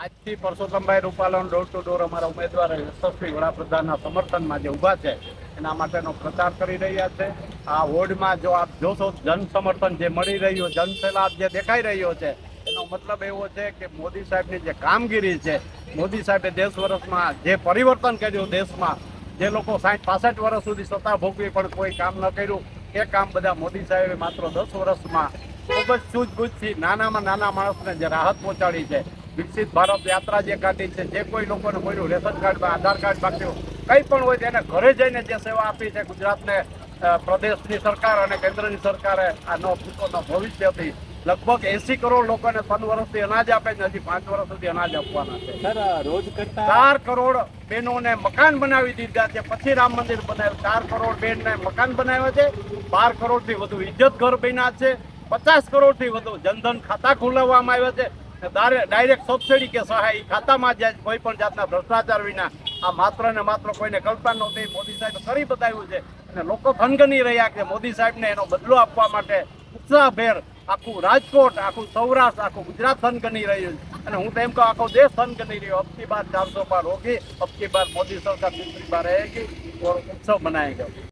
આજથી પરસોત્તમભાઈ રૂપાલાનો door to door અમારા ઉમેદવાર યશસ્વી વડાપ્રધાનના સમર્થનમાં જે ઊભા છે, એના માટેનો પ્રચાર કરી રહ્યા છે. આ વોર્ડમાં જો આપ જોશો, જન સમર્થન જે મળી રહ્યું, જન સલાહ જે દેખાઈ રહ્યો છે, એનો મતલબ એવો છે કે મોદી સાહેબની જે કામગીરી છે, મોદી સાહેબે દેશ વર્ષમાં જે પરિવર્તન કર્યું દેશમાં, જે લોકો સાઠ પાસઠ વર્ષ સુધી સત્તા ભોગવી પણ કોઈ કામ ન કર્યું, એ કામ બધા મોદી સાહેબે માત્ર દસ વર્ષમાં ખૂબ જ સૂઝબૂઝથી નાનામાં નાના માણસને જે રાહત પહોંચાડી છે વિકસિત ભારત યાત્રા જે કાઢી છે જે કોઈ લોકોને મળ્યું રેશન કાર્ડ આધાર કાર્ડ બાકી કંઈ પણ હોય તેને ઘરે જઈને જે સેવા આપી છે ગુજરાતને પ્રદેશની સરકાર અને કેન્દ્રની સરકારે આનો પૂતોનો ભવિષ્યથી લગભગ એસી કરોડ લોકોને ત્રણ વર્ષથી અનાજ આપે છે હજી પાંચ વર્ષ સુધી અનાજ આપવાના છે. સર રોજ કરતા ચાર કરોડ બહેનોને મકાન બનાવી દીધા છે પછી રામ મંદિર બનાવ્યું. ચાર કરોડ બહેનને મકાન બનાવ્યા છે બાર કરોડથી વધુ ઇજ્જત ઘર બન્યા છે પચાસ કરોડથી વધુ જનધન ખાતા ખોલાવવામાં આવ્યા છે. ડાયરેક્ટ સબસિડી કે સહાય ખાતામાં જ કોઈ પણ જાતના ભ્રષ્ટાચાર વિના. આ માત્ર ને માત્ર કોઈને કલ્પના નહોતી મોદી સાહેબ કરી બતાવ્યું છે. અને લોકો ખનગની રહ્યા કે મોદી સાહેબને એનો બદલો આપવા માટે ઉત્સાહભેર આખું રાજકોટ, આખું સૌરાષ્ટ્ર, આખું ગુજરાત સનગની રહ્યું છે. અને હું તો એમ કહું, આખો દેશ સનગની રહ્યો. અબકી બાર ચારસો પાર હોગી અબકી બાર મોદી સરકાર તીસરી બાર રહેગી ઓર ઉત્સવ મનાયેગા.